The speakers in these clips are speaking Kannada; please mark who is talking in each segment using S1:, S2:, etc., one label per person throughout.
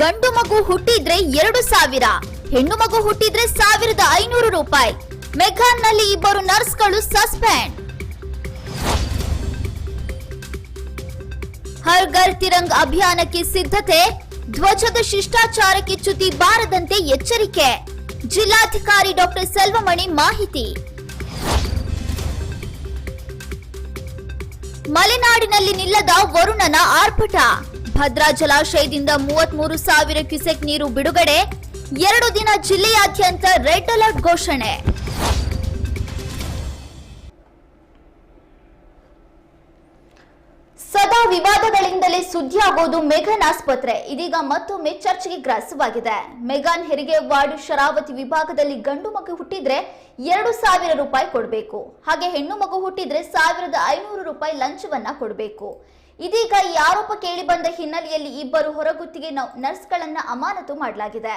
S1: ಗಂಡು ಮಗು ಹುಟ್ಟಿದ್ರೆ ಎರಡು ಸಾವಿರ, ಹೆಣ್ಣು ಮಗು ಹುಟ್ಟಿದ್ರೆ ಸಾವಿರದ ಐನೂರು ರೂಪಾಯಿ. ಮೆಘಾನ್ನಲ್ಲಿ ಇಬ್ಬರು ನರ್ಸ್ಗಳು ಸಸ್ಪೆಂಡ್. ಹರ್ ಘರ್ ತಿರಂಗ್ ಅಭಿಯಾನಕ್ಕೆ ಸಿದ್ಧತೆ, ಧ್ವಜದ ಶಿಷ್ಟಾಚಾರಕ್ಕೆ ಚ್ಯುತಿ ಬಾರದಂತೆ ಎಚ್ಚರಿಕೆ. ಜಿಲ್ಲಾಧಿಕಾರಿ ಡಾಕ್ಟರ್ ಸೆಲ್ವಮಣಿ ಮಾಹಿತಿ. ಮಲೆನಾಡಿನಲ್ಲಿ ನಿಲ್ಲದ ವರುಣನ ಆರ್ಭಟ. ಭದ್ರಾ ಜಲಾಶಯದಿಂದ ಮೂವತ್ಮೂರು ಸಾವಿರ ಕ್ಯೂಸೆಕ್ ನೀರು ಬಿಡುಗಡೆ, ಎರಡು ದಿನ ಜಿಲ್ಲೆಯಾದ್ಯಂತ ರೆಡ್ ಅಲರ್ಟ್ ಘೋಷಣೆ. ಸದಾ ವಿವಾದಗಳಿಂದಲೇ ಸುದ್ದಿಯಾಗೋದು ಮೆಘನ್ ಆಸ್ಪತ್ರೆ. ಇದೀಗ ಮತ್ತೊಮ್ಮೆ ಚರ್ಚೆಗೆ ಗ್ರಾಸವಾಗಿದೆ. ಮೆಘಾನ್ ಹೆರಿಗೆ ವಾರ್ಡ್ ಶರಾವತಿ ವಿಭಾಗದಲ್ಲಿ ಗಂಡು ಮಗು ಹುಟ್ಟಿದ್ರೆ ಎರಡು ಸಾವಿರ ರೂಪಾಯಿ ಕೊಡಬೇಕು. ಹಾಗೆ ಹೆಣ್ಣು ಮಗು ಹುಟ್ಟಿದ್ರೆ ಸಾವಿರದ ಐನೂರು ರೂಪಾಯಿ ಲಂಚವನ್ನ ಕೊಡಬೇಕು. ಇದೀಗ ಈ ಆರೋಪ ಕೇಳಿ ಬಂದ ಹಿನ್ನೆಲೆಯಲ್ಲಿ ಇಬ್ಬರು ಹೊರಗುತ್ತಿಗೆ ನರ್ಸ್ಗಳನ್ನ ಅಮಾನತು ಮಾಡಲಾಗಿದೆ.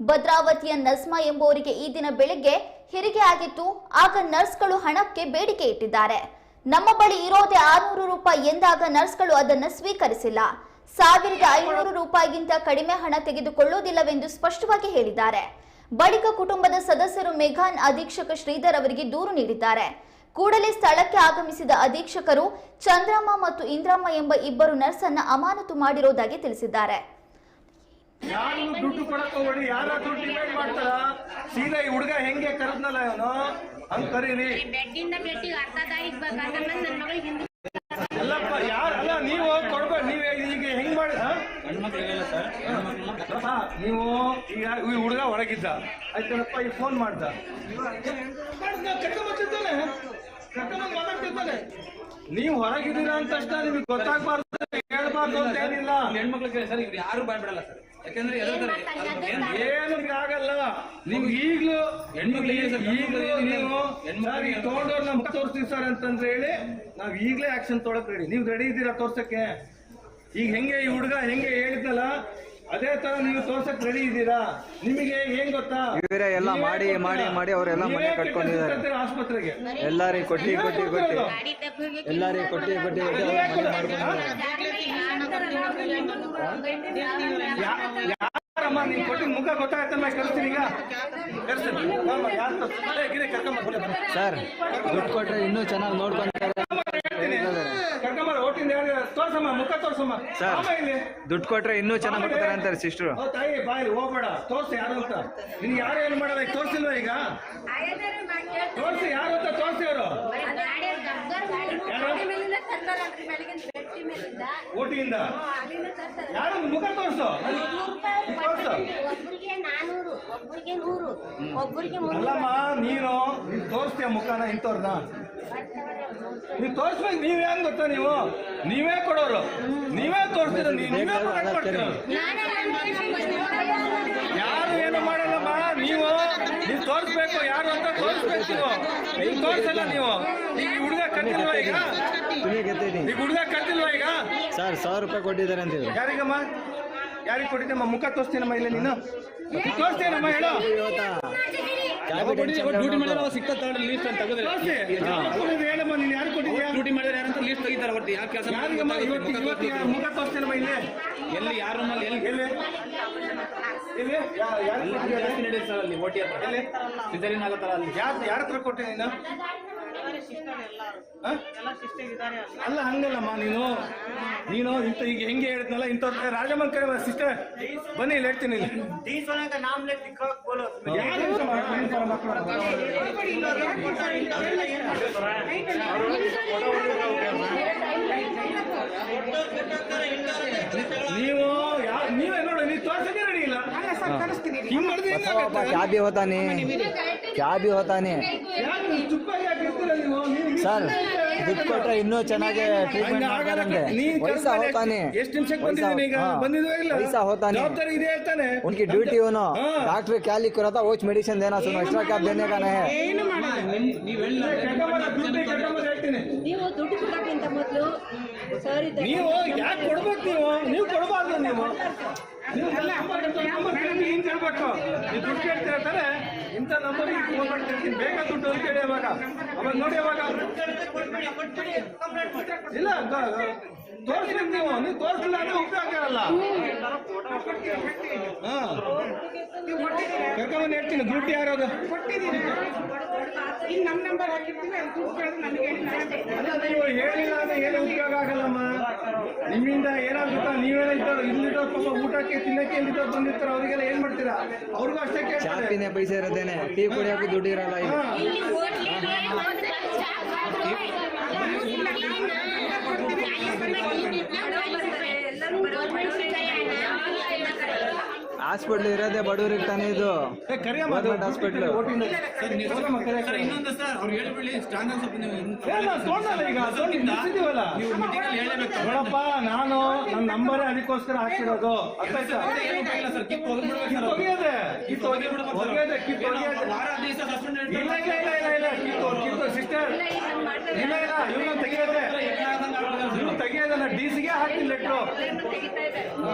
S1: ಭದ್ರಾವತಿಯ ನಸ್ಮಾ ಎಂಬುವರಿಗೆ ಈ ದಿನ ಬೆಳಿಗ್ಗೆ ಹೆರಿಗೆ ಆಗಿತ್ತು. ಆಗ ನರ್ಸ್ಗಳು ಹಣಕ್ಕೆ ಬೇಡಿಕೆ ಇಟ್ಟಿದ್ದಾರೆ. ನಮ್ಮ ಬಳಿ ಇರೋದೇ ಆರ್ನೂರು ರೂಪಾಯಿ ಎಂದಾಗ ನರ್ಸ್ಗಳು ಅದನ್ನು ಸ್ವೀಕರಿಸಿಲ್ಲ. ಸಾವಿರದ ಐನೂರು ರೂಪಾಯಿಗಿಂತ ಕಡಿಮೆ ಹಣ ತೆಗೆದುಕೊಳ್ಳುವುದಿಲ್ಲವೆಂದು ಸ್ಪಷ್ಟವಾಗಿ ಹೇಳಿದ್ದಾರೆ. ಬಳಿಕ ಕುಟುಂಬದ ಸದಸ್ಯರು ಮೆಘಾನ್ ಅಧೀಕ್ಷಕ ಶ್ರೀಧರ್ ಅವರಿಗೆ ದೂರು ನೀಡಿದ್ದಾರೆ. ಕೂಡಲೇ ಸ್ಥಳಕ್ಕೆ ಆಗಮಿಸಿದ ಅಧೀಕ್ಷಕರು ಚಂದ್ರಮ್ಮ ಮತ್ತು ಇಂದ್ರಮ್ಮ ಎಂಬ ಇಬ್ಬರು ನರ್ಸ್ ಅನ್ನ ಅಮಾನತು ಮಾಡಿರುವುದಾಗಿ ತಿಳಿಸಿದ್ದಾರೆ.
S2: ಯಾರು ದುಡ್ಡು ಕೊಡಕ್ ಹೋಗ್ಬೇಡಿ ಯಾರ ದುಡ್ಡು ಡಿಮ್ಯಾಂಡ್ ಮಾಡ್ತಾರ? ಸೀದಾ ಈ ಹುಡುಗ ಹೆಂಗೆ ಕರೆದ್ನಲ್ಲ ಇವನು? ಹಂಗ್ ಕರೀರಿ ಎಲ್ಲಪ್ಪ ಯಾರ ಅಲ್ಲ ನೀವು ಕೊಡ್ಬೇಡಿ ನೀವು ಈಗ ಹೆಂಗ್ ಮಾಡಿ ಹಾ? ಹಾ, ನೀವು ಈಗ ಈ ಹುಡುಗ ಹೊರಗಿದ್ದ. ಈಗ ಫೋನ್ ಮಾಡ್ದ. ಮಾತಾಡ್ತಿದ್ದಾನೆ ನೀವು ಹೊರಗಿದ್ದೀರಾ ಅಂತ ತಕ್ಷಣ ನಿಮಗೆ ಗೊತ್ತಾಗ್ಬಾರ್ದು ಹೇಳ್ಬಾರ್ದು ಅಂತ ಏನಿಲ್ಲ.
S3: ಹೆಣ್ಮಕ್ಳು ಸರ್ ಇವ್ರು ಯಾರು ಬಿಡಲ್ಲ ಸರ್. ಯಾಕಂದ್ರೆ ಏನ್
S2: ಆಗಲ್ಲ. ನೀವು ಈಗ್ಲೂ
S3: ಹೆಣ್ಮಕ್ಳಿಗೆ ಸರ್
S2: ಈಗಲೂ ನೀವು ತಗೊಂಡವ್ರು ನಮ್ಗೆ ತೋರಿಸ್ತೀವಿ ಸರ್ ಅಂತಂದ್ರೆ ಹೇಳಿ ನಾವ್ ಈಗ್ಲೇ ಆಕ್ಷನ್ ತೊಳಕ್ ರೆಡಿ ನೀವು ರೆಡಿ ಇದ್ದೀರಾ ತೋರ್ಸಕ್ಕೆ? ಈಗ ಹೆಂಗೆ ಈ ಹುಡುಗ ಹೆಂಗೆ ಹೇಳಿದ್ನಲ್ಲ ಅದೇ ತರ ನೀವು ತೋರ್ಸಕ್ ರೆಡಿ ಇದ್ದೀರಾ? ನಿಮಗೆ ಏನ್ ಗೊತ್ತಾ?
S4: ಇವರೇ ಎಲ್ಲ ಮಾಡಿ ಮಾಡಿ ಮಾಡಿ ಅವರೆಲ್ಲ ಮನೆ ಕಟ್ಕೊಂಡಿದ್ದಾರೆ.
S2: ಆಸ್ಪತ್ರೆಗೆ.
S4: ಎಲ್ಲಾರಿಗೆ ಕೊಟ್ಟಿ ಕೊಟ್ಟಿ ಕೊಟ್ಟಿ ಎಲ್ಲಾರಿಗೆ ಕೊಟ್ಟಿ ಕೊಟ್ಟಿ
S2: ಯಾರಮ್ಮ ನೀವು ಕೊಟ್ಟಿದ್ ಮುಖ ಗೊತ್ತಾಯ್ತಲ್ಲ ಕರ್ತೀನಿ ಈಗ.
S4: ಸರ್ ದುಡ್ಡು ಕೊಟ್ರೆ ಇನ್ನೂ ಚೆನ್ನಾಗಿ ನೋಡ್ಕೊಂತಾರೆ
S2: ತೋರ್ಸಮ್ಮ.
S4: ಸರ್.
S2: ಇಲ್ಲಿ.
S4: ದುಡ್ಡು ಕೊಟ್ರೆ ಇನ್ನೂ ಚೆನ್ನಾಗಿ ಮಾಡ್ತಾರೆ ಅಂತಾರೆ ಸಿಸ್ಟರ್.
S2: ಓ ತಾಯಿ ಬಾಯಿ ಹೋಗ್ಬೇಡ. ತೋರ್ಸಿ ಯಾರು ಅಂತ. ನಿನ್ ಯಾರು ಏನ್ ಮಾಡಲ್ಲ ಈಗ ತೋರ್ಸಿಲ್ವಾ ಈಗ? ತೋರ್ಸಿ ಯಾರು ಅಂತ ತೋರ್ಸಿ ಅವರು. ಓಟಿಯಿಂದ? ಯಾರು? ಮುಖ ತೋರಿಸು. ತೋರ್ಸು.
S5: ಒಬ್ಬರಿಗೆ ನಾನೂರು ಒಬ್ಬರಿಗೆ ನೂರು ಒಬ್ಬರಿಗೆ
S2: ಅಲ್ಲಮ್ಮ ನೀನು ನೀನ್ ತೋರಿಸ್ತೀಯ ಮುಖನ ಇಂಥವ್ರನ್ನ? ನೀವು ತೋರಿಸ್ಬೇಕು ನೀವ್ ಹೆಂಗ್ ಗೊತ್ತಾ ನೀವು? ನೀವೇ ಕೊಡೋರು. ನೀವೇ ತೋರಿಸ್ತೀರ ನೀವ್- ನೀವೇ ಪ್ರೊಡಕ್ಟ್ ಮಾಡ್ತೀರ? ಯಾರು ತೋರಿಸ್ಬೇಕು ಯಾರು ಅಂತ ತೋರಿಸ್ಬೇಕು ನೀವು. ತೋರಿಸಲ್ಲ ನೀವು. ಈಗ ಈ ಹುಡುಗ ಕಟ್ಟಿಲ್ವಾ ಈಗ? ಈಗ ಹುಡುಗ ಕಟ್ಟಿಲ್ವಾ ಈಗ?
S4: ಸರ್ ಸಾವಿರ ರೂಪಾಯಿ ಕೊಟ್ಟಿದ್ದಾರೆ ಅಂತ ಹೇಳಿ
S2: ಯಾರಿಗಮ್ಮ? ಯಾರಿಗೆ ಕೊಟ್ಟಿದ್ದಮ್ಮ ಮುಖ ತೋರಿಸ್ತೀನಮ್ಮ ಇಲ್ಲ ನೀನು. ತೋರಿಸ್ತೇನಮ್ಮ ಹೇಳು.
S3: ಡ್ಯೂಟಿ ಮಾಡಿದ್ರೆ ಸಿಗ್ತದೆ ತಗೊಂಡ್ರೆ ಲೀಸ್ಟ್ ಅಂತ ತೆಗೆದ್ರೆ.
S2: ಹೇಳಮ್ಮ ನೀನು? ಯಾರು ಕೊಟ್ಟಿದ್ಯಾ
S3: ಡ್ಯೂಟಿ ಮಾಡಿದ್ರೆ ಯಾರಂತ ಲೀಸ್ಟ್ ತೆಗಿತಾರೆ ಒಟ್ಟು. ಯಾರು ಕೆಲಸ
S2: ಯಾರಿಗಮ್ಮ? ಇವತ್ತು ಇವತ್ತು ಮುಖ ತೋರಿಸ್ತೇನಮ್ಮ ಇಲ್ಲೇ?
S3: ಎಲ್ಲಿ ಯಾರು ಎಲ್ಲಿ?
S2: ಎಲ್ಲಿ?
S3: ಜಾಸ್ತಿ ಸರ್ ಅಲ್ಲಿ ಓಟಿ ಹತ್ರ.
S2: ಎಲ್ಲಿ?
S3: ಸಿಸರಿನ್ ಆಗತ್ತಲ್ಲ ಅಲ್ಲಿ?
S2: ಯಾರು ಯಾರ ಹತ್ರ ಕೊಟ್ಟೆ ನೀನು? ಹ? ಅಲ್ಲ. ಹಂಗಲ್ಲಮ್ಮ ನೀನು. ನೀನು ಇಂಥ ಈಗ ಹೆಂಗೆ ಹೇಳಿದ್ನಲ್ಲ ಇಂಥವ್ರ ರಾಜಮ್ಮನ್ ಕರೆ ಸಿಸ್ಟರ್. ಬನ್ನಿ ಇಲ್ಲಿ ಹೇಳ್ತೀನಿ ಇಲ್ಲಿ. ಯಾರು. ನೀವು ಯಾ- ನೀವೇ ನೋಡಿ ನೀವು ತೋರ್ಸಕ್ಕೆ ರೆಡಿ ಇಲ್ಲ ಹಿಂಗ್ ಮಾಡಿದ್ರೆ
S4: ಬಸವಪ್ಪ ಕ್ಯಾ ಬಿ ಹೋತಾನೆ ಕ್ಯಾ ಬಿ ಹೋತಾನೆ
S2: ಯಾಕೆ ನೀವು ಚುಪ್ಪಾಗಿ ಯಾಕೆ ಇರ್ತೀರ ನೀವು? ನೀವು
S4: ಸರ್ ದುಡ್ಡು ಕೊಟ್ರೆ ಇನ್ನೂ ಚೆನ್ನಾಗಿ ಟ್ರೀಟ್ಮೆಂಟ್ ಮಾಡ್ತಾರಂತೆ
S2: ನೀನ್
S4: ವಯಸ್ಸಾ
S2: ಕರ್ಸ್ಕೊಂಡು
S4: ಹೋತಾನೆ
S2: ಎಷ್ಟು ನಿಮಿಷಕ್ಕೆ
S4: ವಯಸ್ಸಾ
S2: ಬಂದಿದ್ದೀನಿ ಈಗ
S4: ಹಾ.
S2: ಬಂದಿದ್ವೋ ಇಲ್ಲ
S4: ವಯಸ್ಸಾ ಹೋತಾನೆ
S2: ಜವಾಬ್ದಾರಿ ಇದೆ ಹೇಳ್ತಾನೆ
S4: उनकी ड्यूटी हो ना
S2: हाँ।
S4: डॉक्टर क्या लिख रहा था वो मेडिसिन देना सुनो एक्स्ट्रा क्या देने का नहीं है
S3: ನೀವು ಹೇಳಿ
S2: ಕರ್ಕೊಂಬರ, ದುಡ್ಡು ಕರ್ಕೊಂಬರ ಹೇಳ್ತೀನಿ
S6: ನೀವು ದುಡ್ಡು ಕೊಡಕ್ಕಿಂತ ಮೊದಲು ಸರ್ ಇದ್ದ
S2: ನೀವು ಯಾಕೆ ಕೊಡ್ಬೇಕು ನೀವು ನೀವು ಕೊಡಬಾರ್ದು ನೀವು ಕೇಳ್ಬೇಕು ನೀವು ದುಡ್ಡು ಕೇಳ್ತೀರ ತಾನೆ? ಇಂಥ ಫೋನ್ ಮಾಡ್ತಿರ್ತೀನಿ ಬೇಗ ದುಡ್ಡು ಕೇಳಿ ಅವಾಗ. ಅವಾಗ ನೋಡಿ ಅವಾಗ. ಇಲ್ಲ ತೋರಿಸ್ಬೇಕು ನೀವು. ನೀವು ತೋರಿಸಿಲ್ಲ ಅಂದ್ರೆ ಉಪಯೋಗ ಹೇಳ್ತೀನಿ ಗ್ರೂಪ್ ಯಾರದು?
S6: ಈಗ ನಮ್ಮ ನಂಬರ್ ಹಾಕಿರ್ತೀವಿ ದುಡ್ಡು
S2: ಅಲ್ಲ ನೀವು ಹೇಳಿಲ್ಲ ಅಂದ್ರೆ ಏನು ಉಪಯೋಗ ಆಗಲ್ಲಮ್ಮ. ನಿಮ್ಮಿಂದ ಏನಾಗುತ್ತಾ? ನೀವೇನ ಇದ್ದವ್ರು ಇಲ್ಲಿದ್ದವ್ರು ಪಾಪ ಊಟಕ್ಕೆ ತಿನ್ನಕ್ಕೆ ಇಲ್ಲಿದ್ದವ್ರು ಬಂದಿರ್ತಾರೆ ಅವರಿಗೆಲ್ಲ ಏನ್ ಮಾಡ್ತೀರಾ? ಅವ್ರಿಗೂ ಅಷ್ಟೇ ಕೇಳ್ತಾರೆ.
S4: ಚಾಪಿನ ಪೈಸೆ ಇರೋದೇನೆ. ಟೀ ಕುಡಿಯೋಕೆ ದುಡ್ಡು ಇರಲ್ಲ ಇಲ್ಲಿ.
S2: ಹಾ.
S5: ಒಂದು
S4: ಹಾಸ್ಪಿಟ್ಲ್ ಇರೋದೇ ಬಡವ್ರಿಗೆ ತಾನೇ ಇದು ಹಾಸ್ಪಿಟಲ್.
S3: ಗೌರ್ಮೆಂಟ್ ಇನ್ನೊಂದು ಸರ್ ಅವ್ರು ಹೇಳಿಬಿಡಿ ಸ್ವಲ್ಪ ನೀವು ಹೇಳಬೇಕು
S2: ನೋಡಪ್ಪ ನಾನು ನನ್ನ ನಂಬರ್ ಅದಕ್ಕೋಸ್ಕರ ಹಾಕಿರೋದು ಅರ್ಥ ಆಯ್ತಾ?
S3: ಏನು ಉಪಯೋಗ ಸರ್ ಕಿತ್ತು ಹೋಗ್ಬಿಡ್ಬೇಕು
S2: ಕಿತ್ತು
S3: ಸರ್
S2: ಒಗೆಯೋದೆ. ಕಿತ್ತು ಒಗೆ- ಒಗೆಯೋದೆ, ಕಿತ್ತು ಒಗೆಯೋದೆ.
S3: ವಾರ ದಿವಸ ಸಸ್ಪೆಂಡ್
S2: ಇಲ್ಲ ಇಲ್ಲ ಇಲ್ಲ ಇಲ್ಲ ಇಲ್ಲ ಕಿತ್ತು ಕಿತ್ತು ಸಿಸ್ಟರ್ ಇಲ್ಲ ಇಲ್ಲ ಇವ್ನ ತೆಗಿಯೋದೆ ಇವ್ನು ತೆಗಿಯೋದಲ್ಲ ಡಿ ಸಿಗೆ ಹಾಕ್ತೀನಿ ಲೆಟ್ರು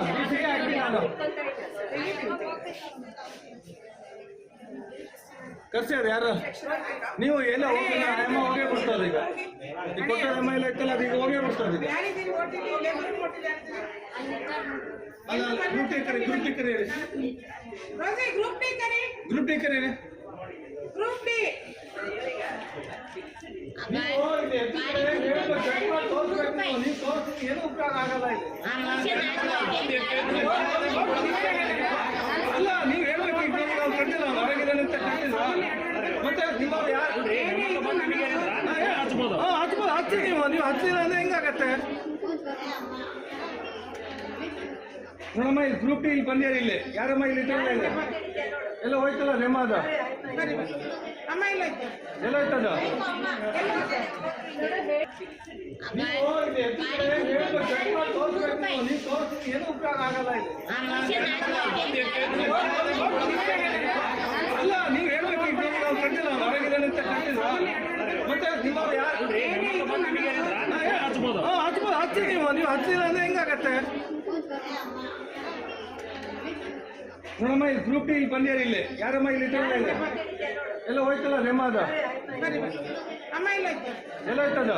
S2: ಡಿ ಸಿಗೆ ಹಾಕಿ ನಾನು ಕರ್ಸ್ಯಾರ ಯಾರು? ನೀವು ಎಲ್ಲ ಹೋಗಿ ಅಮ್ಮ ಹೋಗೇ ಬಿಡ್ತದೆ ಈಗ. ಈ ಅಮ್ಮ ಎಮ್ಮ ಎಲ್ಲ ಇತ್ತಲ್ಲ ಅದು ಈಗ ಹೋಗೇ ಬಿಡ್ತದೆ ಈಗ. ಅಲ್ಲ ಗ್ರೂಪ್ ಟೀಕರಿ ಗ್ರೂಪ್ ಟೀ
S6: ಹೇಳಿ. ಗ್ರೂಪ್ ಡಿ ಕರಿ.
S2: ಗ್ರೂಪ್ ಟೀ ಕರಿ
S6: ಗ್ರೂಪ್ ಡಿ
S2: ನೀವು ಇಲ್ಲಿ ಎತ್ತಿದ್ರೆ ಹೇಳ್ಬೇಕು, check ಮಾಡಿ ತೋರ್ಸ್ಬೇಕು ನೀವು. ನೀವು ಏನು ಉಪಯೋಗ ಆಗಲ್ಲ ಇಲ್ಲಿ ಅಲ್ಲ ನೀವು ಹೇಳ್ಬೇಕು ಕಟ್ಟಿಲ್ಲ ಹೊರಗಿದ್ದಾನೆ ಅಂತ ಕಟ್ಟಿಲ್ವಾ ಮತ್ತೆ ನಿಮ್ಮ ಯಾರು ಹಾ ಹಚ್ಬೋದು. ಹಚ್ಚಿ ನೀವು. ನೀವು ಹಚ್ಚಿಲ್ಲ ಅಂದ್ರೆ ಹೆಂಗಾಗತ್ತೆ? ನೋಡಮ್ಮ ಇಲ್ಲಿ ಗ್ರೂಪ್ ಟಿ ಇಲ್ಲಿ ಬಂದ್ಯಾರ ಇಲ್ಲಿ. ಯಾರಮ್ಮ ಇಲ್ಲಿ ಇಟ್ಟಿಲ್ಲ ಎಲ್ಲ ಹೋಯ್ತಲ್ಲ
S6: ನಿಮ್ಮ ಅದ
S2: ಎಲ್ಲ ಹೋಯ್ತದ ಅಲ್ಲ, ನೀವು ನೀವು ಅಂತ ಮತ್ತೆ ನಿಮ್ಮ ಯಾರು? ನೀವು. ನೀವು ಹಚ್ಚಿಲ್ಲ ಅಂದ್ರೆ ಹೆಂಗಾಗತ್ತೆ? ನೋಡಮ್ಮ ಇಲ್ಲಿ ಗ್ರೂಪ್ ಇಲ್ಲಿ ಬಂದ್ಯಾರ ಇಲ್ಲಿ? ಯಾರಮ್ಮ ಇಲ್ಲಿ ಇಲ್ಲಿ ಎಲ್ಲ ಹೋಯ್ತಲ್ಲ
S6: ಇಲ್ಲ ಐತೆ
S2: ಎಲ್ಲ ಹೋಯ್ತದ?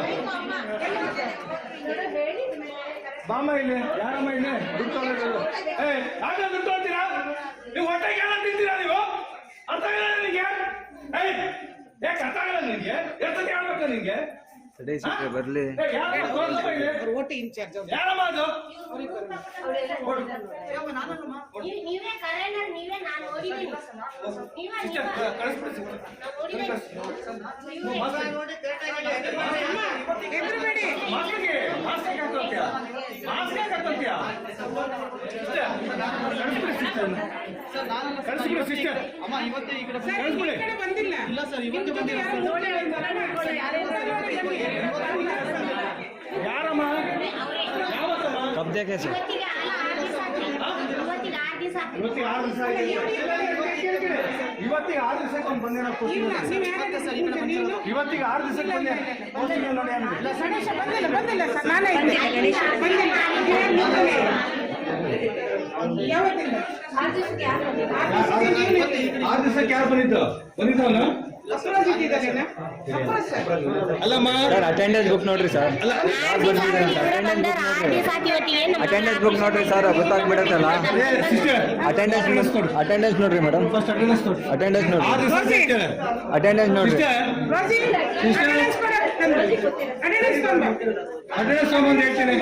S2: ಬಾಮ ಇಲ್ಲಿ, ಯಾರಮ್ಮ ಇಲ್ಲಿ? ದುಡ್ಡು ಏ ಯಾಕೆ ದುಡ್ಡು ತಗೊಂತೀರಾ ನೀವು ಹೊಟ್ಟೆಗೆ ಏನೋ ತಿಂತೀರಾ ನೀವು? ಅರ್ಥ ಆಗಿಲ್ಲ ನಿನಗೆ ಏ ಯಾಕೆ ಅರ್ಥ ಆಗಲ್ಲ ನಿನಗೆ ಎಷ್ಟು ಹೇಳ್ಬೇಕು ನಿನಗೆ
S4: ತಡಿ ಸಿಕ್ರೆ ಬರ್ಲಿ?
S6: ಓಟಿ ಇನ್ಚಾರ್ಜ್
S5: ನೀವೇ ಕರೆಂಟ್ ನೀವೇ ನಾನು
S2: ಮಾಸ್ಕಿಗೆ ಮಾಸ್ಕ್ ಯಾಕೆ ಹಾಕ್ಕೊಳ್ತೀಯ ಮಾಸ್ಕ್ ಯಾಕೆ
S6: ಸರ್ ಬಂದಿಲ್ಲ
S3: ಇಲ್ಲ ಸರ್ ಇವತ್ತೇ
S2: ಯಾರಮ್ಮ? ಯಾವತ್ತಮ್ಮ
S4: ಕಬ್ಜೆ ಕೇಸು
S5: ಇವತ್ತಿಗೆ ಆರು ದಿವಸ ಇವತ್ತಿಗೆ ಆರು
S2: ದಿವಸಕ್ಕೆ ಒಂದು ಬಂದೇನ ಇವತ್ತಿಗೆ ಆರು ದಿವಸಕ್ಕೆ ಬಂದೆ. ಪೋಸ್ಟಿಂಗ್ ನೋಡಿ
S6: ಗಣೇಶ ಬಂದಿಲ್ಲ ಬಂದಿಲ್ಲ ಸರ್ ನಾನೇ ಗಣೇಶ ಬಂದಿಲ್ಲ ಯಾವತ್ತಿಲ್ಲ ಆರು ದಿವಸಕ್ಕೆ
S2: ಯಾರು ಬಂದಿದ್ದು. ಬಂದಿದ್ದವನು?
S4: ಅಟೆಂಡೆನ್ಸ್ ಬುಕ್ ನೋಡ್ರಿ ಸರ್. ಅಟೆಂಡೆನ್ಸ್ ಬುಕ್ ನೋಡ್ರಿ. ಅಟೆಂಡೆನ್ಸ್ ಬುಕ್ ನೋಡ್ರಿ. ಸರ್ ಗೊತ್ತಾಗ್ಬಿಡತ್ತಲ್ಲ. ಅಟೆಂಡೆನ್ಸ್ ಅಟೆಂಡೆನ್ಸ್ ನೋಡ್ರಿ. ಮೇಡಮ್
S2: ಫಸ್ಟ್ ಅಟೆಂಡೆನ್ಸ್ ನೋಡಿ
S4: ಅಟೆಂಡೆನ್ಸ್
S2: ಆರು
S4: ನೋಡ್ರಿ. ಅಟೆಂಡೆನ್ಸ್ ನೋಡ್ರಿ.
S2: ಅಟೆಂಡೆನ್ಸ್ ಹೇಳ್ತೀನಿ. ಅಟೆಂಡೆನ್ಸ್ ಹೇಳ್ತೀನಿ.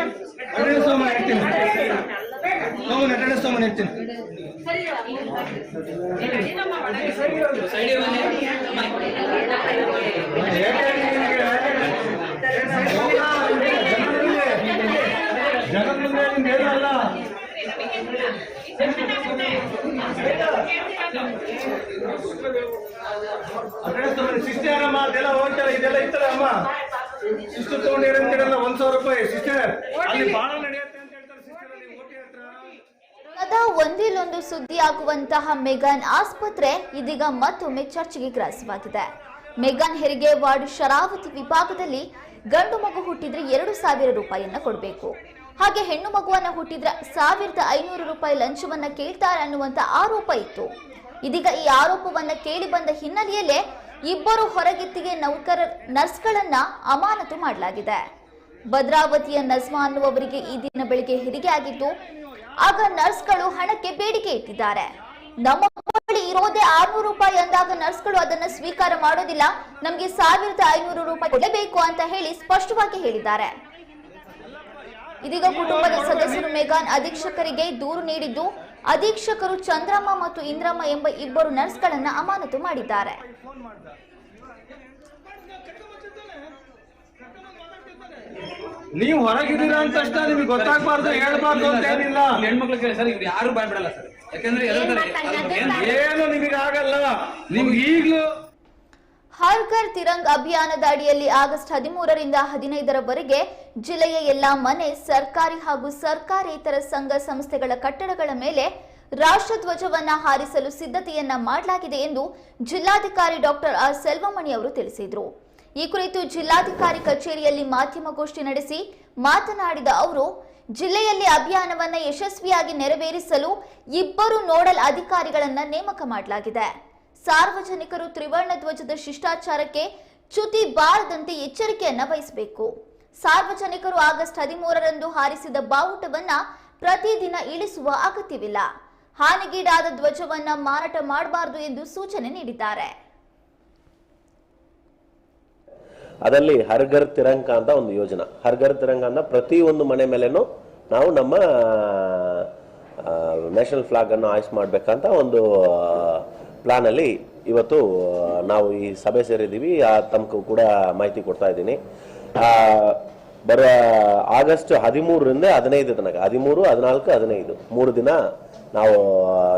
S2: ಅಟೆಂಡೆನ್ಸ್ ಹೇಳ್ತೀನಿ. ಸಿಸ್ಟರ್ ಅಮ್ಮ ಅದೆಲ್ಲ ಹೋಗ್ತಾರೆ ಇದೆಲ್ಲ ಇತ್ತಲ್ಲ ಅಮ್ಮ ಸಿಸ್ಟರ್ ತಗೊಂಡಿರ ಅಂತೀರಲ್ಲ ಒಂದ್ ಸಾವಿರ ರೂಪಾಯಿ ಸಿಸ್ಟರ್ ಅಲ್ಲಿ ಬಾಳ ನಡೆಯುತ್ತೆ ಅಂತ ಹೇಳ್ತಾರೆ ಸಿಸ್ಟರ್ ಅಲ್ಲಿ ಓಟಿ ಹತ್ರ
S1: ಸದಾ ಒಂದಿಲ್ಲೊಂದು ಸುದ್ದಿಯಾಗುವಂತಹ ಮೆಗಾನ್ ಆಸ್ಪತ್ರೆ ಇದೀಗ ಮತ್ತೊಮ್ಮೆ ಚರ್ಚೆಗೆ ಗ್ರಾಸವಾಗಿದೆ ಮೆಗಾನ್ ಹೆರಿಗೆ ವಾರ್ಡ್ ಶರಾವತಿ ವಿಭಾಗದಲ್ಲಿ ಗಂಡು ಮಗು ಹುಟ್ಟಿದ್ರೆ ಎರಡು ಸಾವಿರ ರೂಪಾಯಿಯನ್ನ ಕೊಡಬೇಕು. ಹಾಗೆ ಹೆಣ್ಣು ಮಗುವನ್ನ ಹುಟ್ಟಿದ್ರೆ ಸಾವಿರದ ಐನೂರು ರೂಪಾಯಿ ಲಂಚವನ್ನ ಕೇಳ್ತಾರೆ ಅನ್ನುವಂತ ಆರೋಪ ಇತ್ತು. ಇದೀಗ ಈ ಆರೋಪವನ್ನ ಕೇಳಿ ಬಂದ ಹಿನ್ನೆಲೆಯಲ್ಲೇ ಇಬ್ಬರು ಹೊರಗಿತ್ತಿಗೆ ನೌಕರ ನರ್ಸ್ಗಳನ್ನ ಅಮಾನತು ಮಾಡಲಾಗಿದೆ. ಭದ್ರಾವತಿಯ ನಜ್ಮಾ ಅನ್ನುವವರಿಗೆ ಈ ದಿನ ಬೆಳಿಗ್ಗೆ ಹೆರಿಗೆ ಆಗಿತ್ತು ಆಗ ನರ್ಸ್ಗಳು ಹಣಕ್ಕೆ ಬೇಡಿಕೆ ಇಟ್ಟಿದ್ದಾರೆ. ನಮ್ಮ ಬಳಿ ಇರೋದೇ ಆರ್ನೂರು ರೂಪಾಯಿ ಅಂದಾಗ ನರ್ಸ್ಗಳು ಅದನ್ನ ಸ್ವೀಕಾರ ಮಾಡೋದಿಲ್ಲ. ನಮ್ಗೆ ಸಾವಿರದ ಐನೂರು ರೂಪಾಯಿ ಕೊಡಬೇಕು ಅಂತ ಹೇಳಿ ಸ್ಪಷ್ಟವಾಗಿ ಹೇಳಿದ್ದಾರೆ. ಇದೀಗ ಕುಟುಂಬದ ಸದಸ್ಯರು ಮೆಗಾನ್ ಅಧೀಕ್ಷಕರಿಗೆ ದೂರು ನೀಡಿದ್ದು, ಅಧೀಕ್ಷಕರು ಚಂದ್ರಮ್ಮ ಮತ್ತು ಇಂದ್ರಮ್ಮ ಎಂಬ ಇಬ್ಬರು ನರ್ಸ್ಗಳನ್ನ ಅಮಾನತು ಮಾಡಿದ್ದಾರೆ.
S2: ನೀವು ಹೊರಗಿದ್ದೀರಾ ಅಂತ ತಕ್ಷಣ ನಿಮ್ಗೆ ಗೊತ್ತಾಗ್ಬಾರ್ದು ಹೇಳ್ಬಾರ್ದು ಅಂತ ಏನಿಲ್ಲ.
S3: ಹೆಣ್ಮಕ್ಳು ಕೇಳಿ ಸರ್ ಇವ್ರು ಯಾರು ಬಾಯ್ ಬಿಡಲ್ಲ ಸರ್. ಯಾಕಂದ್ರೆ ಎದುರ್ತಾರೆ. ಏನು
S2: ನಿಮಗೆ ಆಗಲ್ಲ. ನಿಮ್ಗೆ ಈಗ್ಲೂ
S1: ಹರ್ ಘರ್ ತಿರಂಗ್ ಅಭಿಯಾನದ ಅಡಿಯಲ್ಲಿ ಆಗಸ್ಟ್ ಹದಿಮೂರರಿಂದ ಹದಿನೈದರವರೆಗೆ ಜಿಲ್ಲೆಯ ಎಲ್ಲಾ ಮನೆ ಸರ್ಕಾರಿ ಹಾಗೂ ಸರ್ಕಾರೇತರ ಸಂಘ ಸಂಸ್ಥೆಗಳ ಕಟ್ಟಡಗಳ ಮೇಲೆ ರಾಷ್ಟ್ರಧ್ವಜವನ್ನ ಹಾರಿಸಲು ಸಿದ್ಧತೆಯನ್ನ ಮಾಡಲಾಗಿದೆ ಎಂದು ಜಿಲ್ಲಾಧಿಕಾರಿ ಡಾಕ್ಟರ್ ಆರ್. ಸೆಲ್ವಮಣಿ ಅವರು ತಿಳಿಸಿದರು. ಈ ಕುರಿತು ಜಿಲ್ಲಾಧಿಕಾರಿ ಕಚೇರಿಯಲ್ಲಿ ಮಾಧ್ಯಮಗೋಷ್ಠಿ ನಡೆಸಿ ಮಾತನಾಡಿದ ಅವರು, ಜಿಲ್ಲೆಯಲ್ಲಿ ಅಭಿಯಾನವನ್ನು ಯಶಸ್ವಿಯಾಗಿ ನೆರವೇರಿಸಲು ಇಬ್ಬರು ನೋಡಲ್ ಅಧಿಕಾರಿಗಳನ್ನು ನೇಮಕ ಮಾಡಲಾಗಿದೆ. ಸಾರ್ವಜನಿಕರು ತ್ರಿವರ್ಣ ಧ್ವಜದ ಶಿಷ್ಟಾಚಾರಕ್ಕೆ ಚ್ಯುತಿ ಬಾರದಂತೆ ಎಚ್ಚರಿಕೆಯನ್ನ ವಹಿಸಬೇಕು. ಸಾರ್ವಜನಿಕರು ಆಗಸ್ಟ್ ಹದಿಮೂರರಂದು ಹಾರಿಸಿದ ಬಾವುಟವನ್ನ ಪ್ರತಿದಿನ ಇಳಿಸುವ ಅಗತ್ಯವಿಲ್ಲ. ಹಾನಿಗೀಡಾದ ಧ್ವಜವನ್ನ ಮಾರಾಟ ಮಾಡಬಾರದು ಎಂದು ಸೂಚನೆ ನೀಡಿದ್ದಾರೆ.
S7: ಅದರಲ್ಲಿ ಹರ್ಘರ್ ತಿರಂಗ ಅಂತ ಒಂದು ಯೋಜನಾ. ಹರ್ಘರ್ ತಿರಂಗ ಅಂತ ಪ್ರತಿ ಒಂದು ಮನೆ ಮೇಲೇನು ನಾವು ನಮ್ಮ ನ್ಯಾಷನಲ್ ಫ್ಲಾಗ್ ಅನ್ನು ಆಯ್ಸ್ ಮಾಡ್ಬೇಕಂತ ಒಂದು ಪ್ಲಾನ್ ಅಲ್ಲಿ ಇವತ್ತು ನಾವು ಈ ಸಭೆ ಸೇರಿದ್ದೀವಿ. ಆ ತಮಗೂ ಕೂಡ ಮಾಹಿತಿ ಕೊಡ್ತಾ ಇದ್ದೀನಿ. ಬರೋ, ಆಗಸ್ಟ್ ಹದಿಮೂರರಿಂದ ಹದಿನೈದು ತನಕ. ಹದಿಮೂರು, ಹದಿನಾಲ್ಕು, ಹದಿನೈದು. ಮೂರು ದಿನ ನಾವು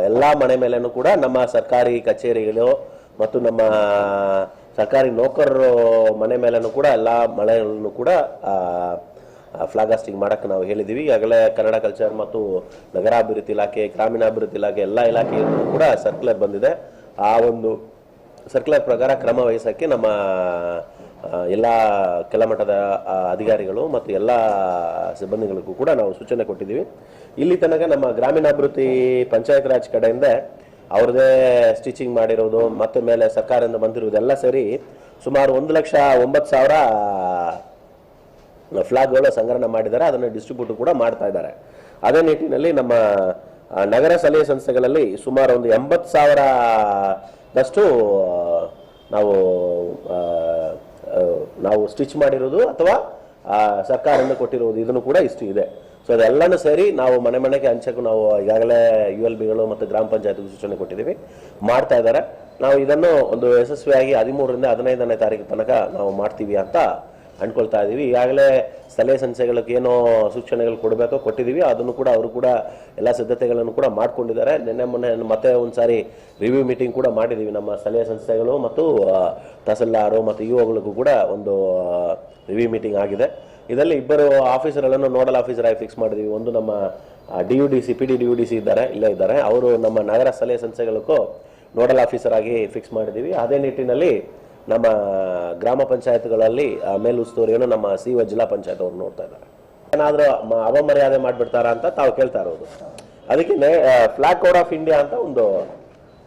S7: ಎಲ್ಲ ಮನೆ ಮೇಲೆನೂ ಕೂಡ ನಮ್ಮ ಸರ್ಕಾರಿ ಕಚೇರಿಗಳು ಮತ್ತು ನಮ್ಮ ಸರ್ಕಾರಿ ನೌಕರರು ಮನೆ ಮೇಲೂ ಕೂಡ ಎಲ್ಲ ಮಳೆಗಳನ್ನು ಕೂಡ ಫ್ಲಾಗ್ ಹಾಸ್ಟಿಂಗ್ ನಾವು ಹೇಳಿದ್ದೀವಿ ಈಗಾಗಲೇ ಕನ್ನಡ ಕಲ್ಚರ್ ಮತ್ತು ನಗರಾಭಿವೃದ್ಧಿ ಇಲಾಖೆ, ಗ್ರಾಮೀಣಾಭಿವೃದ್ಧಿ ಇಲಾಖೆ ಎಲ್ಲ ಇಲಾಖೆಯಲ್ಲೂ ಕೂಡ ಸರ್ಕ್ಯುಲರ್ ಬಂದಿದೆ. ಆ ಒಂದು ಸರ್ಕ್ಯುಲರ್ ಪ್ರಕಾರ ಕ್ರಮ ವಹಿಸೋಕ್ಕೆ ನಮ್ಮ ಎಲ್ಲ ಕೆಳಮಟ್ಟದ ಅಧಿಕಾರಿಗಳು ಮತ್ತು ಎಲ್ಲ ಸಿಬ್ಬಂದಿಗಳಿಗೂ ಕೂಡ ನಾವು ಸೂಚನೆ ಕೊಟ್ಟಿದ್ದೀವಿ. ಇಲ್ಲಿ ತನಕ ನಮ್ಮ ಗ್ರಾಮೀಣಾಭಿವೃದ್ಧಿ ಪಂಚಾಯತ್ ರಾಜ್ ಕಡೆಯಿಂದ ಅವ್ರದ್ದೇ ಸ್ಟಿಚಿಂಗ್ ಮಾಡಿರೋದು, ಮತ್ತೆ ಮೇಲೆ ಸರ್ಕಾರದಿಂದ ಬಂದಿರೋದೆಲ್ಲ ಸೇರಿ ಸುಮಾರು ಒಂದು ಲಕ್ಷ ಒಂಬತ್ತು ಸಾವಿರ ಫ್ಲಾಗ್ಗಳು ಸಂಗ್ರಹಣೆ ಮಾಡಿದ್ದಾರೆ. ಅದನ್ನು ಡಿಸ್ಟ್ರಿಬ್ಯೂಟ್ ಕೂಡ ಮಾಡ್ತಾ ಇದ್ದಾರೆ. ಅದೇ ನಿಟ್ಟಿನಲ್ಲಿ ನಮ್ಮ ನಗರ ಸಲಹೆ ಸಂಸ್ಥೆಗಳಲ್ಲಿ ಸುಮಾರು ಒಂದು ಎಂಬತ್ತು ಸಾವಿರದಷ್ಟು ನಾವು ನಾವು ಸ್ಟಿಚ್ ಮಾಡಿರೋದು ಅಥವಾ ಸರ್ಕಾರದಿಂದ ಕೊಟ್ಟಿರುವುದು ಇದನ್ನು ಕೂಡ ಇಷ್ಟು ಇದೆ. ಸೊ ಅದೆಲ್ಲನೂ ಸೇರಿ ನಾವು ಮನೆ ಮನೆಗೆ ಹಂಚಕ್ಕೂ ನಾವು ಈಗಾಗಲೇ ಯು ಎಲ್ ಬಿಗಳು ಮತ್ತು ಗ್ರಾಮ ಪಂಚಾಯತ್ಗೂ ಸೂಚನೆ ಕೊಟ್ಟಿದ್ದೀವಿ. ಮಾಡ್ತಾ ಇದ್ದಾರೆ. ನಾವು ಇದನ್ನು ಒಂದು ಯಶಸ್ವಿಯಾಗಿ ಹದಿಮೂರರಿಂದ ಹದಿನೈದನೇ ತಾರೀಕು ತನಕ ನಾವು ಮಾಡ್ತೀವಿ ಅಂತ ಅಂದ್ಕೊಳ್ತಾ ಇದ್ದೀವಿ ಈಗಾಗಲೇ ಸಲಹೆ ಸಂಸ್ಥೆಗಳಿಗೆ ಏನೋ ಸೂಚನೆಗಳು ಕೊಡಬೇಕೋ ಕೊಟ್ಟಿದ್ದೀವಿ ಅದನ್ನು ಕೂಡ ಅವರು ಕೂಡ ಎಲ್ಲ ಸಿದ್ಧತೆಗಳನ್ನು ಕೂಡ ಮಾಡ್ಕೊಂಡಿದ್ದಾರೆ. ನಿನ್ನೆ ಮೊನ್ನೆ ಮತ್ತೆ ಒಂದು ಸಾರಿ ರಿವ್ಯೂ ಮೀಟಿಂಗ್ ಕೂಡ ಮಾಡಿದ್ದೀವಿ ನಮ್ಮ ಸ್ಥಳೀಯ ಸಂಸ್ಥೆಗಳು ಮತ್ತು ತಹಸೀಲ್ದಾರು ಮತ್ತು ಇ ಒಗಳಿಗೂ ಕೂಡ ಒಂದು ರಿವ್ಯೂ ಮೀಟಿಂಗ್ ಆಗಿದೆ. ಇದರಲ್ಲಿ ಇಬ್ಬರು ಆಫೀಸರ್ಗಳನ್ನು ನೋಡಲ್ ಆಫೀಸರ್ ಆಗಿ ಫಿಕ್ಸ್ ಮಾಡಿದ್ದೀವಿ ಒಂದು ನಮ್ಮ D U D C, P D D U D C ಇದ್ದಾರೆ, ಇಲ್ಲೇ ಇದ್ದಾರೆ. ಅವರು ನಮ್ಮ ನಗರ ಸ್ಥಳೀಯ ಸಂಸ್ಥೆಗಳಿಗೂ ನೋಡಲ್ ಆಫೀಸರ್ ಆಗಿ ಫಿಕ್ಸ್ ಮಾಡಿದ್ದೀವಿ ಅದೇ ನಿಟ್ಟಿನಲ್ಲಿ ನಮ್ಮ ಗ್ರಾಮ ಪಂಚಾಯತ್ಗಳಲ್ಲಿ ಮೇಲುಸ್ತುವರಿಯನ್ನು ನಮ್ಮ ಸಿ ಒ ಜಿಲ್ಲಾ ಪಂಚಾಯತ್ ಅವರು ನೋಡ್ತಾ ಇದ್ದಾರೆ. ಏನಾದರೂ ಅವಮರ್ಯಾದೆ ಮಾಡಿಬಿಡ್ತಾರಾ ಅಂತ ತಾವು ಕೇಳ್ತಾ ಇರೋದು. ಅದಕ್ಕೆ ಫ್ಲಾಗ್ ಕೋಡ್ ಆಫ್ ಇಂಡಿಯಾ ಅಂತ ಒಂದು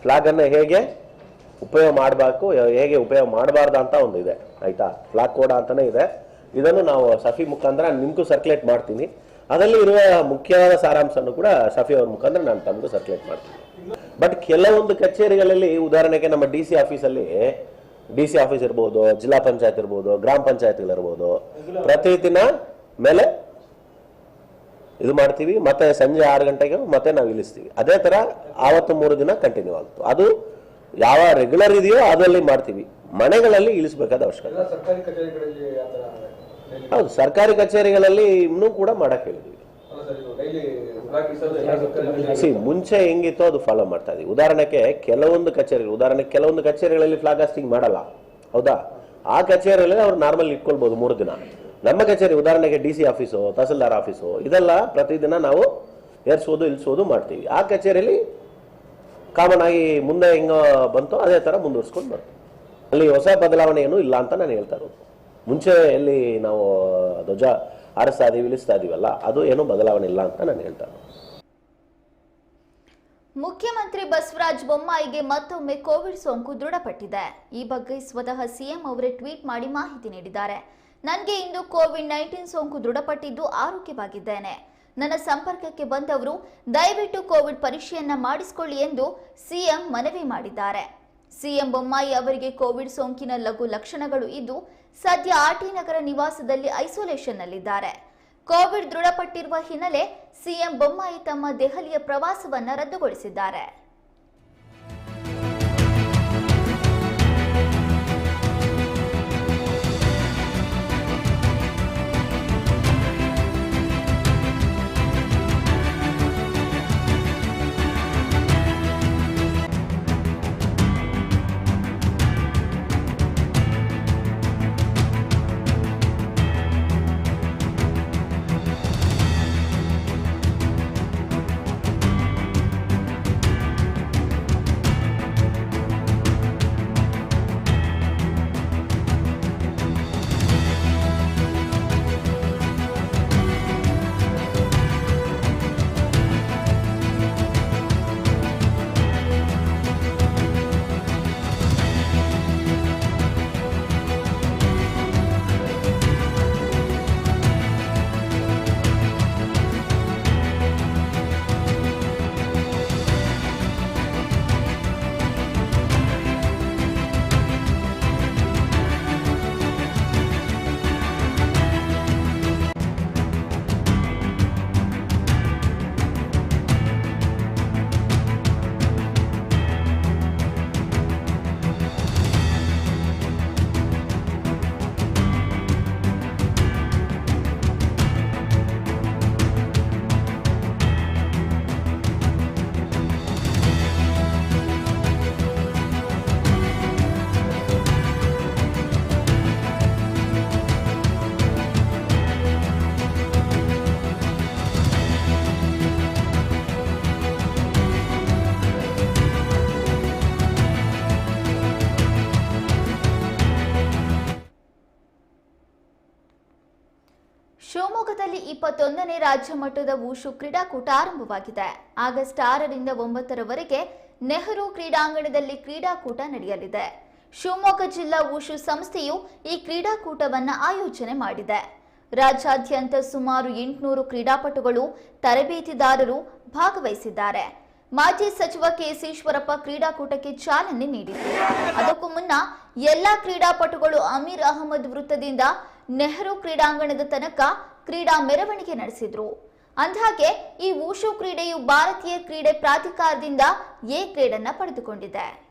S7: ಫ್ಲಾಗನ್ನು ಹೇಗೆ ಉಪಯೋಗ ಮಾಡಬೇಕು ಹೇಗೆ ಉಪಯೋಗ ಮಾಡಬಾರ್ದು ಅಂತ ಒಂದು ಇದೆ, ಆಯಿತಾ? ಫ್ಲಾಗ್ ಕೋಡ ಅಂತಲೇ ಇದೆ. ಇದನ್ನು ನಾವು ಸಫಿ ಮುಖಾಂತರ ನಿಮಗೂ ಸರ್ಕ್ಯುಲೇಟ್ ಮಾಡ್ತೀನಿ. ಅದರಲ್ಲಿ ಇರುವ ಮುಖ್ಯವಾದ ಸಾರಾಂಶವನ್ನು ಕೂಡ ಸಫಿ ಅವ್ರ ಮುಖಾಂತರ ನಾನು ತಂದು ಸರ್ಕ್ಯುಲೇಟ್ ಮಾಡ್ತೀನಿ. ಬಟ್ ಕೆಲವೊಂದು ಕಚೇರಿಗಳಲ್ಲಿ, ಉದಾಹರಣೆಗೆ ನಮ್ಮ ಡಿ ಸಿ ಆಫೀಸಲ್ಲಿ ಡಿ ಸಿ ಆಫೀಸ್ ಇರ್ಬೋದು ಜಿಲ್ಲಾ ಪಂಚಾಯತ್ ಇರ್ಬೋದು ಗ್ರಾಮ ಪಂಚಾಯತ್ಗಳಿರ್ಬೋದು ಪ್ರತಿದಿನ ಮೇಲೆ ಇದು ಮಾಡ್ತೀವಿ. ಮತ್ತೆ ಸಂಜೆ ಆರು ಗಂಟೆಗೆ ಮತ್ತೆ ನಾವು ಇಳಿಸ್ತೀವಿ. ಅದೇ ತರ ಆವತ್ತು ಮೂರು ದಿನ ಕಂಟಿನ್ಯೂ ಆಗ್ತು ಅದು ಯಾವ ರೆಗ್ಯುಲರ್ ಇದೆಯೋ ಅದರಲ್ಲಿ ಮಾಡ್ತೀವಿ. ಮನೆಗಳಲ್ಲಿ ಇಳಿಸಬೇಕಾದ ಅವಶ್ಯಕತೆ ಹೌದು ಸರ್ಕಾರಿ ಕಚೇರಿಗಳಲ್ಲಿ ಇನ್ನೂ ಕೂಡ ಮಾಡಕ್ ಹೇಳಿದ್ವಿ ಸಿ ಮುಂಚೆ ಹೆಂಗಿತ್ತೋ ಅದು ಫಾಲೋ ಮಾಡ್ತಾ ಇದೀವಿ. ಉದಾಹರಣೆಗೆ ಕೆಲವೊಂದು ಕಚೇರಿಗಳು ಉದಾಹರಣೆಗೆ ಕೆಲವೊಂದು ಕಚೇರಿಗಳಲ್ಲಿ ಫ್ಲಾಗ್ ಹಾಸ್ಟಿಂಗ್ ಮಾಡಲ್ಲ. ಹೌದಾ? ಆ ಕಚೇರಿಯಲ್ಲಿ ಅವ್ರು ನಾರ್ಮಲ್ ಇಟ್ಕೊಳ್ಬೋದು ಮೂರು ದಿನ. ನಮ್ಮ ಕಚೇರಿ ಉದಾಹರಣೆಗೆ D C office tahsildar office ಇದೆಲ್ಲ ಪ್ರತಿದಿನ ನಾವು ಏರ್ಸೋದು ಇಳಿಸೋದು ಮಾಡ್ತೀವಿ. ಆ ಕಚೇರಿಯಲ್ಲಿ ಕಾಮನ್ ಆಗಿ ಮುಂದೆ ಹೆಂಗ ಬಂತೋ ಅದೇ ತರ ಮುಂದುವರ್ಸ್ಕೊಂಡು ಬರ್ತೀವಿ. ಅಲ್ಲಿ ಹೊಸ ಬದಲಾವಣೆ ಏನೂ ಇಲ್ಲ ಅಂತ ನಾನು ಹೇಳ್ತಾ ಇರೋದು. ಮುಂಚೆ ಎಲ್ಲಿ ನಾವು ಧ್ವಜ ಆರಿಸ್ತಾ ಇಳಿಸ್ತಾ ಇದೀವಲ್ಲ ಅದು ಏನೂ ಬದಲಾವಣೆ ಇಲ್ಲ ಅಂತ ನಾನು ಹೇಳ್ತಾನೆ.
S1: ಮುಖ್ಯಮಂತ್ರಿ ಬಸವರಾಜ ಬೊಮ್ಮಾಯಿಗೆ ಮತ್ತೊಮ್ಮೆ ಕೋವಿಡ್ ಸೋಂಕು ದೃಢಪಟ್ಟಿದೆ. ಈ ಬಗ್ಗೆ ಸ್ವತಃ ಸಿಎಂ ಅವರೇ ಟ್ವೀಟ್ ಮಾಡಿ ಮಾಹಿತಿ ನೀಡಿದ್ದಾರೆ. ನನಗೆ ಇಂದು ಕೋವಿಡ್ ನೈನ್ಟೀನ್ ಸೋಂಕು ದೃಢಪಟ್ಟಿದ್ದು ಆರೋಗ್ಯವಾಗಿದ್ದೇನೆ. ನನ್ನ ಸಂಪರ್ಕಕ್ಕೆ ಬಂದವರು, ದಯವಿಟ್ಟು ಕೋವಿಡ್ ಪರೀಕ್ಷೆಯನ್ನ ಮಾಡಿಸಿಕೊಳ್ಳಿ ಎಂದು ಸಿಎಂ ಮನವಿ ಮಾಡಿದ್ದಾರೆ. ಸಿಎಂ ಬೊಮ್ಮಾಯಿ ಅವರಿಗೆ ಕೋವಿಡ್ ಸೋಂಕಿನ ಲಘು ಲಕ್ಷಣಗಳು ಇದ್ದು ಸದ್ಯ ಆರ್ಟಿ ನಗರ ನಿವಾಸದಲ್ಲಿ ಐಸೋಲೇಷನ್ನಲ್ಲಿದ್ದಾರೆ. ಕೋವಿಡ್ ದೃಢಪಟ್ಟಿರುವ ಹಿನ್ನೆಲೆ ಸಿಎಂ ಬೊಮ್ಮಾಯಿ ತಮ್ಮ ದೆಹಲಿಯ ಪ್ರವಾಸವನ್ನು ರದ್ದುಗೊಳಿಸಿದ್ದಾರೆ. ಇಪ್ಪತ್ತೊಂದನೇ ರಾಜ್ಯ ಮಟ್ಟದ ವೂಶು ಕ್ರೀಡಾಕೂಟ ಆರಂಭವಾಗಿದೆ. ಆಗಸ್ಟ್ ಆರರಿಂದ ಒಂಬತ್ತರವರೆಗೆ ನೆಹರು ಕ್ರೀಡಾಂಗಣದಲ್ಲಿ ಕ್ರೀಡಾಕೂಟ ನಡೆಯಲಿದೆ. ಶಿವಮೊಗ್ಗ ಜಿಲ್ಲಾ ವೂಶು ಸಂಸ್ಥೆಯು ಈ ಕ್ರೀಡಾಕೂಟವನ್ನು ಆಯೋಜನೆ ಮಾಡಿದೆ. ರಾಜ್ಯಾದ್ಯಂತ ಸುಮಾರು ಎಂಟುನೂರು ಕ್ರೀಡಾಪಟುಗಳು, ತರಬೇತಿದಾರರು ಭಾಗವಹಿಸಿದ್ದಾರೆ. ಮಾಜಿ ಸಚಿವ ಕೆಸಿ ಈಶ್ವರಪ್ಪ ಕ್ರೀಡಾಕೂಟಕ್ಕೆ ಚಾಲನೆ ನೀಡಿದರು. ಅದಕ್ಕೂ ಮುನ್ನ ಎಲ್ಲಾ ಕ್ರೀಡಾಪಟುಗಳು ಅಮೀರ್ ಅಹಮದ್ ವೃತ್ತದಿಂದ ನೆಹರು ಕ್ರೀಡಾಂಗಣದ ತನಕ ಕ್ರೀಡಾ ಮೆರವಣಿಗೆ ನಡೆಸಿದ್ರು. ಅಂದಹಾಗೆ ಈ ವೂಶು ಕ್ರೀಡೆಯು ಭಾರತೀಯ ಕ್ರೀಡೆ ಪ್ರಾಧಿಕಾರದಿಂದ ಎ ಗ್ರೇಡ್ ಪಡೆದುಕೊಂಡಿದೆ.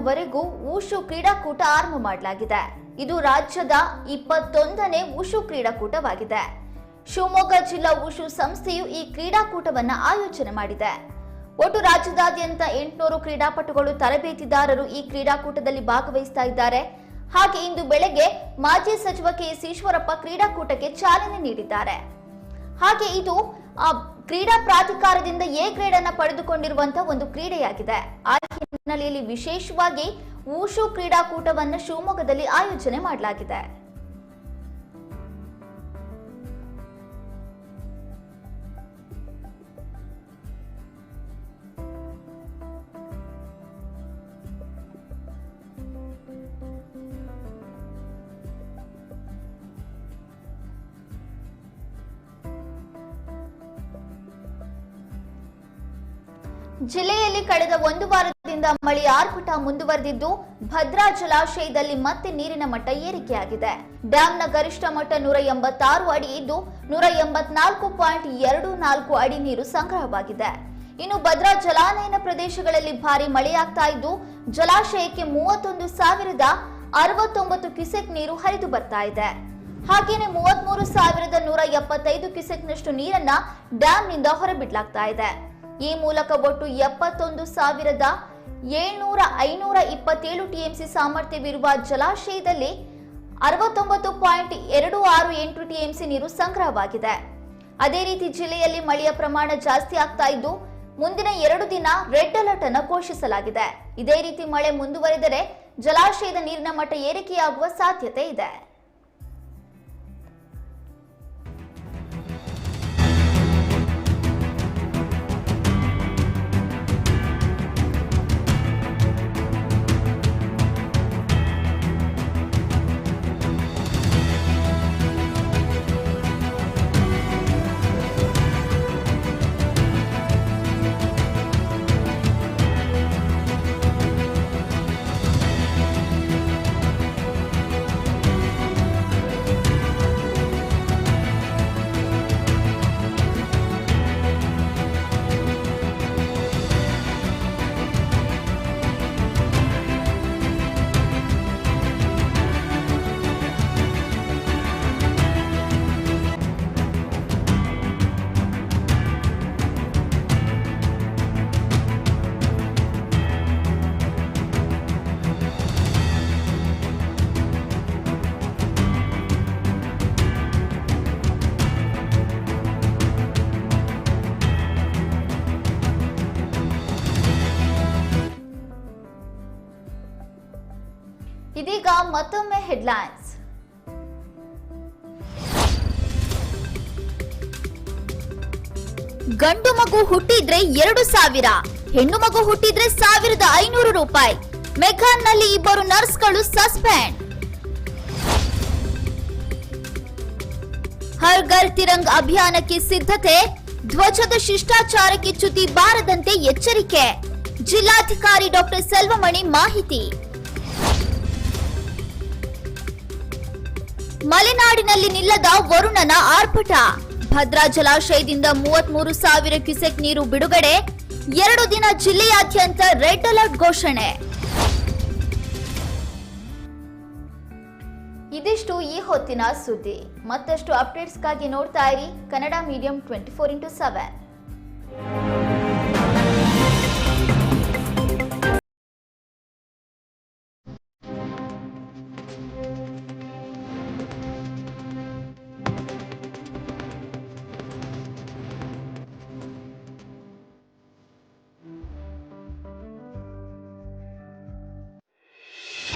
S1: ತಾರೀಕಿನವರೆಗೂ ಊಷು ಕ್ರೀಡಾಕೂಟ ಆರಂಭ ಮಾಡಲಾಗಿದೆ. ಇದು ರಾಜ್ಯದ ಇಪ್ಪತ್ತೊಂದನೇ ಉಷು ಕ್ರೀಡಾಕೂಟವಾಗಿದೆ. ಶಿವಮೊಗ್ಗ ಜಿಲ್ಲಾ ಉಷು ಸಂಸ್ಥೆಯು ಈ ಕ್ರೀಡಾಕೂಟವನ್ನು ಆಯೋಜನೆ ಮಾಡಿದೆ. ಒಟ್ಟು ರಾಜ್ಯದಾದ್ಯಂತ ಎಂಟುನೂರು ಕ್ರೀಡಾಪಟುಗಳು ತರಬೇತಿದಾರರು ಈ ಕ್ರೀಡಾಕೂಟದಲ್ಲಿ ಭಾಗವಹಿಸ್ತಾ ಇದ್ದಾರೆ. ಹಾಗೆ ಇಂದು ಬೆಳಗ್ಗೆ ಮಾಜಿ ಸಚಿವ ಕೆಎಸ್ ಈಶ್ವರಪ್ಪ ಕ್ರೀಡಾಕೂಟಕ್ಕೆ ಚಾಲನೆ ನೀಡಿದ್ದಾರೆ. ಹಾಗೆ ಇದು ಕ್ರೀಡಾ ಪ್ರಾಧಿಕಾರದಿಂದ ಎ ಗ್ರೇಡ್ ಅನ್ನ ಪಡೆದುಕೊಂಡಿರುವಂತಹ ಒಂದು ಕ್ರೀಡೆಯಾಗಿದೆ. ಆ ಹಿನ್ನೆಲೆಯಲ್ಲಿ ವಿಶೇಷವಾಗಿ ಊಶು ಕ್ರೀಡಾಕೂಟವನ್ನು ಶಿವಮೊಗ್ಗದಲ್ಲಿ ಆಯೋಜನೆ ಮಾಡಲಾಗಿದೆ. ಕಳೆದ ಒಂದು ವಾರದಿಂದ ಮಳೆ ಆರ್ಭಟ ಮುಂದುವರೆದಿದ್ದು ಭದ್ರಾ ಜಲಾಶಯದಲ್ಲಿ ಮತ್ತೆ ನೀರಿನ ಮಟ್ಟ ಏರಿಕೆಯಾಗಿದೆ. ಡ್ಯಾಂನ ಗರಿಷ್ಠ ಮಟ್ಟ ನೂರ ಎಂಬತ್ತಾರು ಅಡಿ ಇದ್ದು ನೂರ ಎಂಬತ್ನಾಲ್ಕು ಪಾಯಿಂಟ್ ಎರಡು ನಾಲ್ಕು ಅಡಿ ನೀರು ಸಂಗ್ರಹವಾಗಿದೆ. ಇನ್ನು ಭದ್ರಾ ಜಲಾನಯನ ಪ್ರದೇಶಗಳಲ್ಲಿ ಭಾರಿ ಮಳೆಯಾಗ್ತಾ ಇದ್ದು ಜಲಾಶಯಕ್ಕೆ ಮೂವತ್ತೊಂದು ಸಾವಿರದ ಅರವತ್ತೊಂಬತ್ತು ಕ್ಯುಸೆಕ್ ನೀರು ಹರಿದು ಬರ್ತಾ ಇದೆ. ಹಾಗೇನೆ ಮೂವತ್ಮೂರು ಸಾವಿರದ ನೂರ ಎಪ್ಪತ್ತೈದು ಕ್ಯುಸೆಕ್ನಷ್ಟು ನೀರನ್ನ ಡ್ಯಾಂನಿಂದ ಹೊರಬಿಡ್ಲಾಗ್ತಾ ಇದೆ. ಈ ಮೂಲಕ ಒಟ್ಟು ಎಪ್ಪತ್ತೊಂದು ಸಾವಿರದ ಏಳ್ನೂರ ಐನೂರ ಇಪ್ಪತ್ತೇಳು ಟಿಎಂಸಿ ಸಾಮರ್ಥ್ಯವಿರುವ ಜಲಾಶಯದಲ್ಲಿ ಅರವತ್ತೊಂಬತ್ತು ಪಾಯಿಂಟ್ ಎರಡು ಆರು ಎಂಟು ಟಿಎಂಸಿ ನೀರು ಸಂಗ್ರಹವಾಗಿದೆ. ಅದೇ ರೀತಿ ಜಿಲ್ಲೆಯಲ್ಲಿ ಮಳೆಯ ಪ್ರಮಾಣ ಜಾಸ್ತಿ ಆಗ್ತಾ ಇದ್ದು, ಮುಂದಿನ ಎರಡು ದಿನ ರೆಡ್ ಅಲರ್ಟ್ ಅನ್ನು ಘೋಷಿಸಲಾಗಿದೆ. ಇದೇ ರೀತಿ ಮಳೆ ಮುಂದುವರೆದರೆ ಜಲಾಶಯದ ನೀರಿನ ಮಟ್ಟ ಏರಿಕೆಯಾಗುವ ಸಾಧ್ಯತೆ ಇದೆ. ಹೆಡ್ಲೈನ್ಸ್ ಗಂಡು ಮಗು ಹುಟ್ಟಿದ್ರೆ ಎರಡು ಸಾವಿರ, ಹೆಣ್ಣು ಮಗು ಹುಟ್ಟಿದ್ರೆ ಸಾವಿರದ ಐನೂರು ರೂಪಾಯಿ. ಮೆಘಾನ್ನಲ್ಲಿ ಇಬ್ಬರು ನರ್ಸ್ಗಳು ಸಸ್ಪೆಂಡ್. ಹರ್ ಘರ್ ತಿರಂಗ್ ಅಭಿಯಾನಕ್ಕೆ ಸಿದ್ಧತೆ, ಧ್ವಜದ ಶಿಷ್ಟಾಚಾರಕ್ಕೆ ಚ್ಯುತಿ ಬಾರದಂತೆ ಎಚ್ಚರಿಕೆ. ಜಿಲ್ಲಾಧಿಕಾರಿ ಡಾಕ್ಟರ್ ಸೆಲ್ವಮಣಿ ಮಾಹಿತಿ. ಮಲೆನಾಡಿನಲ್ಲಿ ನಿಲ್ಲದ ವರುಣನ ಆರ್ಭಟ. ಭದ್ರಾ ಜಲಾಶಯದಿಂದ ಮೂವತ್ಮೂರು ಸಾವಿರ ಕ್ಯೂಸೆಕ್ ನೀರು ಬಿಡುಗಡೆ, ಎರಡು ದಿನ ಜಿಲ್ಲೆಯಾದ್ಯಂತ ರೆಡ್ ಅಲರ್ಟ್ ಘೋಷಣೆ. ಇದಿಷ್ಟು ಈ ಹೊತ್ತಿನ ಸುದ್ದಿ. ಮತ್ತಷ್ಟು ಅಪ್ಡೇಟ್ಸ್ಗಾಗಿ ನೋಡ್ತಾ ಇರಿ Kannada medium twenty four into seven.